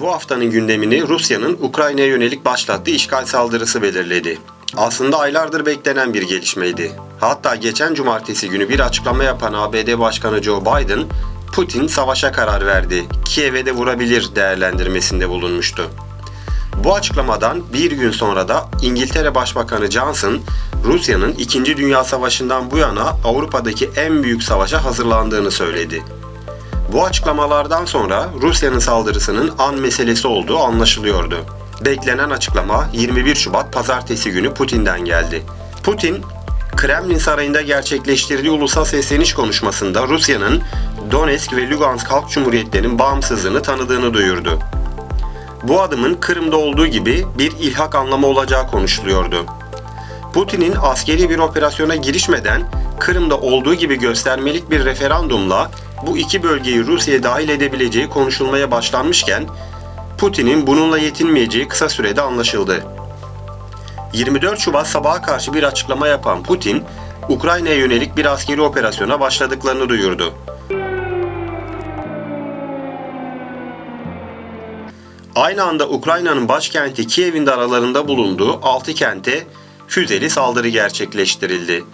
Bu haftanın gündemini Rusya'nın Ukrayna'ya yönelik başlattığı işgal saldırısı belirledi. Aslında aylardır beklenen bir gelişmeydi. Hatta geçen cumartesi günü bir açıklama yapan ABD Başkanı Joe Biden, Putin savaşa karar verdi, Kiev'e de vurabilir değerlendirmesinde bulunmuştu. Bu açıklamadan bir gün sonra da İngiltere Başbakanı Johnson, Rusya'nın 2. Dünya Savaşı'ndan bu yana Avrupa'daki en büyük savaşa hazırlandığını söyledi. Bu açıklamalardan sonra Rusya'nın saldırısının an meselesi olduğu anlaşılıyordu. Beklenen açıklama 21 Şubat pazartesi günü Putin'den geldi. Putin, Kremlin Sarayı'nda gerçekleştirdiği ulusal sesleniş konuşmasında Rusya'nın Donetsk ve Lugansk Halk Cumhuriyetlerinin bağımsızlığını tanıdığını duyurdu. Bu adımın Kırım'da olduğu gibi bir ilhak anlamı olacağı konuşuluyordu. Putin'in askeri bir operasyona girişmeden Kırım'da olduğu gibi göstermelik bir referandumla bu iki bölgeyi Rusya'ya dahil edebileceği konuşulmaya başlanmışken Putin'in bununla yetinmeyeceği kısa sürede anlaşıldı. 24 Şubat sabaha karşı bir açıklama yapan Putin, Ukrayna'ya yönelik bir askeri operasyona başladıklarını duyurdu. Aynı anda Ukrayna'nın başkenti Kiev'in de aralarında bulunduğu 6 kente füzeli saldırı gerçekleştirildi.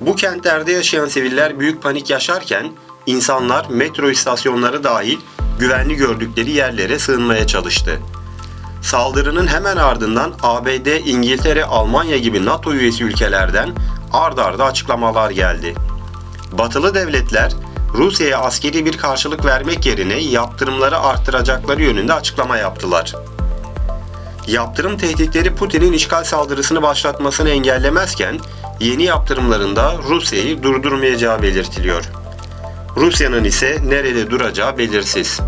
Bu kentlerde yaşayan siviller büyük panik yaşarken insanlar metro istasyonları dahil güvenli gördükleri yerlere sığınmaya çalıştı. Saldırının hemen ardından ABD, İngiltere, Almanya gibi NATO üyesi ülkelerden ard arda açıklamalar geldi. Batılı devletler Rusya'ya askeri bir karşılık vermek yerine yaptırımları arttıracakları yönünde açıklama yaptılar. Yaptırım tehditleri Putin'in işgal saldırısını başlatmasını engellemezken yeni yaptırımlarında Rusya'yı durdurmayacağı belirtiliyor. Rusya'nın ise nerede duracağı belirsiz.